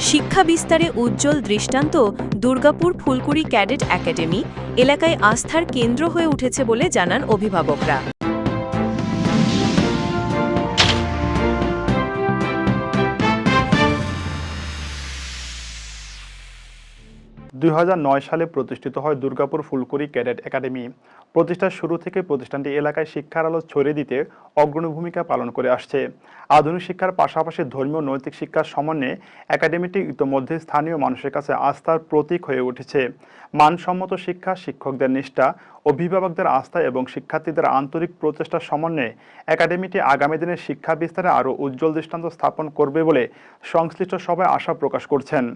শিক্ষা বিস্তারে উজ্জ্বল দৃষ্টান্ত দুর্গাপুর ফুলকুড়ি ক্যাডেট একাডেমি, এলাকায় আস্থার কেন্দ্র হয়ে উঠেছে বলে জানান অভিভাবকরা। দুই হাজার নয় সালে প্রতিষ্ঠিত হয় দুর্গাপুর ফুলকুড়ি ক্যাডেট একাডেমি। প্রতিষ্ঠার শুরু থেকে প্রতিষ্ঠানটি এলাকায় শিক্ষার আলো ছড়িয়ে দিতে অগ্রণী ভূমিকা পালন করে আসছে। আধুনিক শিক্ষার পাশাপাশি ধর্মীয় নৈতিক শিক্ষার সমন্বয়ে একাডেমিটি ইতোমধ্যে স্থানীয় মানুষের কাছে আস্থার প্রতীক হয়ে উঠেছে। মানসম্মত শিক্ষা, শিক্ষকদের নিষ্ঠা, অভিভাবকদের আস্থা এবং শিক্ষার্থীদের আন্তরিক প্রচেষ্টার সমন্বয়ে একাডেমিটি আগামী দিনের শিক্ষা বিস্তারে আরও উজ্জ্বল দৃষ্টান্ত স্থাপন করবে বলে সংশ্লিষ্ট সবাই আশা প্রকাশ করছেন।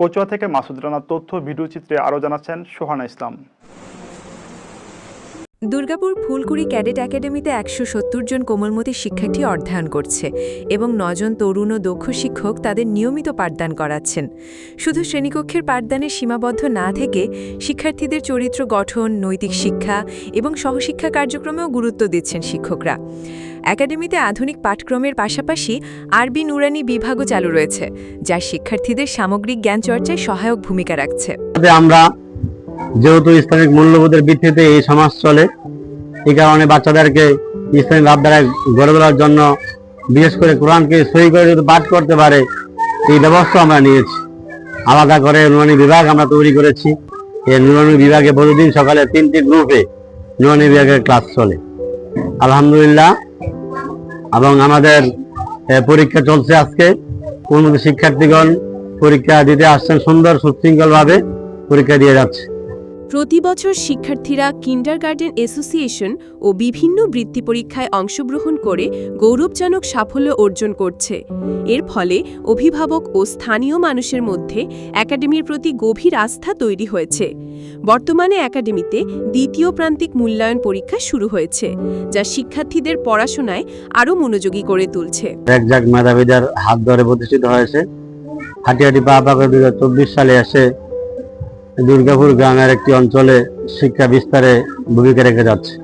কচুয়া থেকে মাসুদ রানার তথ্য, ভিডিও চিত্রে আরও জানাচ্ছেন সোহানা ইসলাম। দুর্গাপুর ফুলকুড়ি ক্যাডেট একাডেমিতে একশো সত্তর জন কোমলমতি শিক্ষার্থী অধ্যয়ন করছে এবং নজন তরুণ ও দক্ষ শিক্ষক তাদের নিয়মিত পাঠদান করাচ্ছেন। শুধু শ্রেণীকক্ষের পাঠদানে সীমাবদ্ধ না থেকে শিক্ষার্থীদের চরিত্র গঠন, নৈতিক শিক্ষা এবং সহশিক্ষা কার্যক্রমেও গুরুত্ব দিচ্ছেন শিক্ষকরা। একাডেমিতে আধুনিক পাঠক্রমের পাশাপাশি আরবি নুরানি বিভাগও চালু রয়েছে, যা শিক্ষার্থীদের সামগ্রিক জ্ঞান চর্চায় সহায়ক ভূমিকা রাখছে। আমরা যেহেতু ইসলামিক মূল্যবোধের ভিত্তিতে এই সমাজ চলে এই কারণে বাচ্চাদেরকে ইসলামিক ভাবধারায় গড়ে তোলার জন্য বিশেষ করে কোরআনকে সই করে যদি পাঠ করতে পারে, এই ব্যবস্থা আমরা নিয়েছি। আলাদা করে নুরানি বিভাগ আমরা তৈরি করেছি। এই নুরানি বিভাগে প্রতিদিন সকালে তিনটি গ্রুপে নুরানি বিভাগের ক্লাস চলে। আলহামদুলিল্লাহ এবং আমাদের পরীক্ষা চলছে আজকে। কোন শিক্ষার্থীগণ পরীক্ষা দিতে আসছেন সুন্দর সুশৃঙ্খলভাবে পরীক্ষা দিয়ে যাচ্ছে। প্রতি বছর শিক্ষার্থীরা কিন্ডারগার্টেন অ্যাসোসিয়েশন ও বিভিন্ন বৃত্তি পরীক্ষায় অংশগ্রহণ করে গৌরবজনক সাফল্য অর্জন করছে। এর ফলে অভিভাবক ও স্থানীয় মানুষের মধ্যে একাডেমির প্রতি গভীর আস্থা তৈরি হয়েছে। বর্তমানে একাডেমিতে দ্বিতীয় প্রান্তিক মূল্যায়ন পরীক্ষা শুরু হয়েছে, যা শিক্ষার্থীদের পড়াশোনায় আরও মনোযোগী করে তুলছে। হাত ধরে প্রতিষ্ঠিত হয়েছে। সালে এসে দুর্গাপুর গ্রামের একটি অঞ্চলে শিক্ষা বিস্তারে ভূমিকা রেখে যাচ্ছে।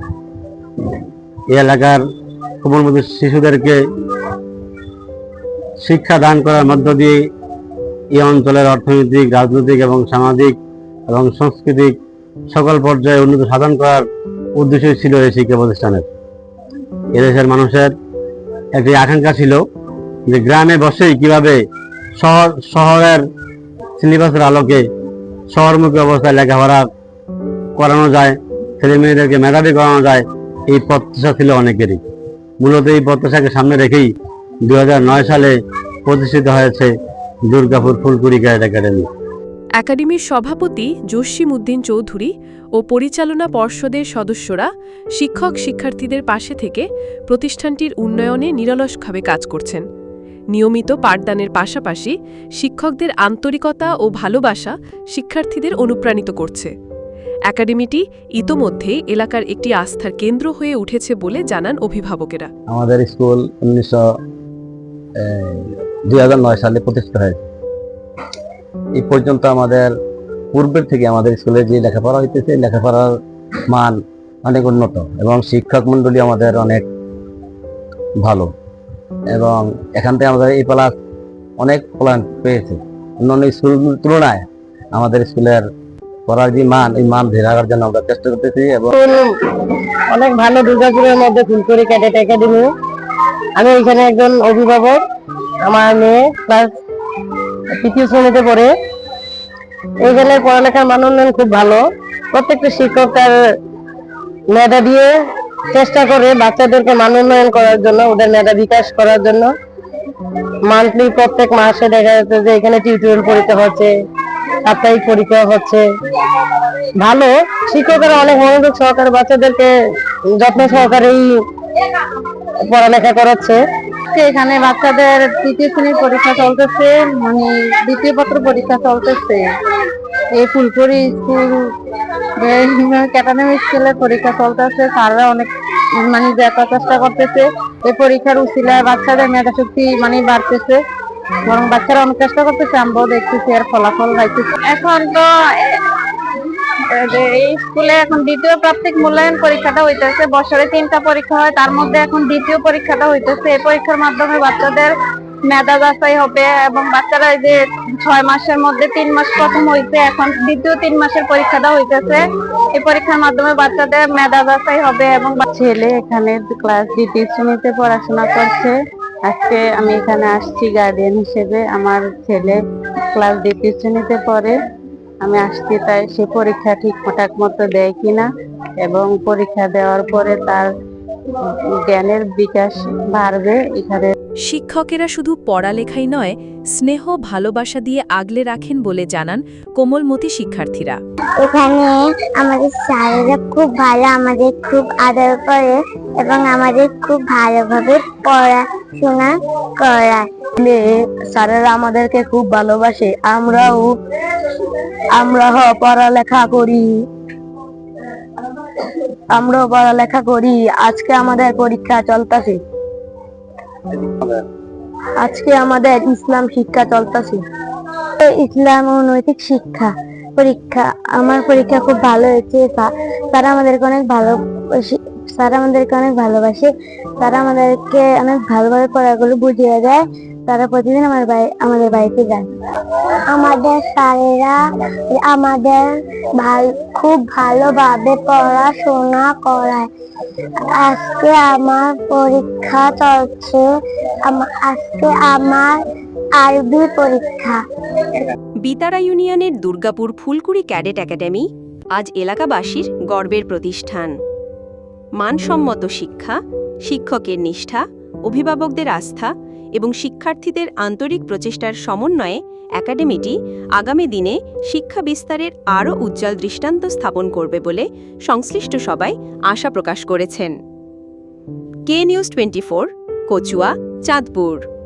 এই এলাকার কোমলমতি শিশুদেরকে শিক্ষা দান করার মধ্য দিয়ে এই অঞ্চলের অর্থনৈতিক, রাজনৈতিক এবং সামাজিক এবং সাংস্কৃতিক সকল পর্যায়ে উন্নত সাধন করার উদ্দেশ্যই ছিল এই শিক্ষা প্রতিষ্ঠানের। এদেশের মানুষের একটি আকাঙ্ক্ষা ছিল যে গ্রামে বসেই কীভাবে শহর, শহরের সিলেবাসের আলোকে শহরমুখী অবস্থায় লেখাপড়া করানো যায় ছেলে মেয়েদেরকে মেধাবী করানো যায়, এই প্রত্যাশা ছিল অনেকেরই। মূলত এই প্রত্যাশাকে সামনে রেখেই দু হাজার নয় সালে প্রতিষ্ঠিত হয়েছে দুর্গাপুর ফুলকুড়ি ক্যাডেট একাডেমি। একাডেমির সভাপতি জসিম উদ্দিন চৌধুরী ও পরিচালনা পর্ষদের সদস্যরা শিক্ষক শিক্ষার্থীদের পাশে থেকে প্রতিষ্ঠানটির উন্নয়নে নিরলসভাবে কাজ করছেন। নিয়মিত পাঠদানের পাশাপাশি শিক্ষকদের আন্তরিকতা ও ভালোবাসা শিক্ষার্থীদের অনুপ্রাণিত করছে। একাডেমিটি ইতোমধ্যেই এলাকার একটি আস্থার কেন্দ্র হয়ে উঠেছে বলে জানান অভিভাবকেরা। আমাদের স্কুল উনিশশো দুই সালে প্রতিষ্ঠিত হয়েছে। এই পর্যন্ত আমাদের পূর্বের থেকে আমাদের স্কুলে যে লেখাপড়া হইতেছে লেখাপড়ার মান অনেক উন্নত এবং শিক্ষক মন্ডলী আমাদের অনেক ভালো। এবং এখান থেকে আমাদের এই প্লাস অনেক প্লান পেয়েছে। অন্যান্য স্কুল তুলনায় আমাদের স্কুলের পড়ার যে মান, এই মান ধরে রাখার জন্য আমরা চেষ্টা করতেছি এবং অনেক ভালো দুর্গাপুরের মধ্যে ফুলকড়ি ক্যাডেট একাডেমি আমি এখানে একজন অভিভাবক, আমার মেয়ে ক্লাস তৃতীয় শ্রেণীতে পড়ে। এখানে পড়ালেখার মান উন্নয়ন খুব ভালো। প্রত্যেকটা শিক্ষক তার মেধা দিয়ে চেষ্টা করে বাচ্চাদেরকে মান উন্নয়ন করার জন্য, ওদের মেধা বিকাশ করার জন্য। মান্থলি প্রত্যেক মাসে দেখা যাচ্ছে যে এখানে টিউটোরিয়াল পরীক্ষা হচ্ছে, সাপ্তাহিক পরীক্ষা হচ্ছে। ভালো, শিক্ষকেরা অনেক মনোযোগ সহকারে বাচ্চাদেরকে যত্ন সহকারেই পড়ালেখা করাচ্ছে। এখানে বাচ্চাদের তৃতীয় শ্রেণির পরীক্ষা চলতেছে মানে দ্বিতীয় পত্র পরীক্ষা চলতেছে। এই ফুলপুরি স্কুল একাডেমি স্কুলের পরীক্ষা চলতেছে, স্যাররা অনেক মানে দেখা চেষ্টা করতেছে। এই পরীক্ষার উচিলায় বাচ্চাদের মেধাশক্তি মানে বাড়তেছে। বরং বাচ্চারা অনেক চেষ্টা করতেছে, আমরাও দেখতেছি এর ফলাফল পাইতেছি। এখন তো, এই স্কুলে এখন দ্বিতীয় প্রাথমিক মূল্যায়ন পরীক্ষাটা হইতেছে। বছরে তিনটা পরীক্ষা হয়, তার মধ্যে এখন দ্বিতীয় পরীক্ষাটা হইতেছে। এই পরীক্ষার মাধ্যমে বাচ্চাদের মেধা যাচাই হবে এবং বাচ্চারা যে ছয় মাসের মধ্যে তিন মাস প্রথম হইছে, এখন দ্বিতীয় তিন মাসের পরীক্ষাটা হইতেছে। এই পরীক্ষার মাধ্যমে বাচ্চাদের মেধা যাচাই হবে এবং ছেলে এখানে ক্লাস দ্বিতীয় শ্রেণীতে পড়াশোনা করছে। আজকে আমি এখানে আসছি গার্ডিয়ান হিসেবে। আমার ছেলে ক্লাস দ্বিতীয় শ্রেণীতে পড়ে। আমি আসছি, তাই সে পরীক্ষা ঠিকঠাক মতো দেয় কিনা এবং পরীক্ষা দেওয়ার পরে তার জ্ঞানের বিকাশ বাড়বে এখানে। শিক্ষকেরা শুধু পড়ালেখাই নয় স্নেহ ভালোবাসা দিয়ে আগলে রাখেন বলে জানান কোমলমতি শিক্ষার্থীরা। এখানে আমাদের স্যারেরা খুব ভালো আমাদের খুব আদর করে এবং আমাদের খুব ভালোভাবে পড়াশোনা করায়। স্যারেরা আমাদেরকে খুব ভালোবাসে আমরাও আমরাও পড়ালেখা করি। আমরাও পড়ালেখা করি, আজকে আমাদের পরীক্ষা চলতেছে। আজকে আমাদের ইসলাম শিক্ষা চলতেছে। ইসলাম ও নৈতিক শিক্ষা, পরীক্ষা, আমার পরীক্ষা খুব ভালো হয়েছে। স্যার আমাদেরকে অনেক ভালো স্যার আমাদেরকে অনেক ভালোবাসে। তারা আমাদেরকে অনেক ভালোভাবে পড়াগুলো বুঝিয়ে দেয়। তারা প্রতিদিন আমার আমাদের বাড়িতে যায়। আমাদের স্যারেরা আমাদের খুব ভালোভাবে পড়াশোনা করায়। আজকে আমার পরীক্ষা চলছে আজকে আমার আরবি পরীক্ষা। বিতারা ইউনিয়নের দুর্গাপুর ফুলকুড়ি ক্যাডেট একাডেমি আজ এলাকাবাসীর গর্বের প্রতিষ্ঠান। মানসম্মত শিক্ষা, শিক্ষকের নিষ্ঠা, অভিভাবকদের আস্থা এবং শিক্ষার্থীদের আন্তরিক প্রচেষ্টার সমন্বয়ে একাডেমিটি আগামী দিনে শিক্ষা বিস্তারের আরও উজ্জ্বল দৃষ্টান্ত স্থাপন করবে বলে সংশ্লিষ্ট সবাই আশা প্রকাশ করেছেন। K news twenty four, Kachua, Chandpur.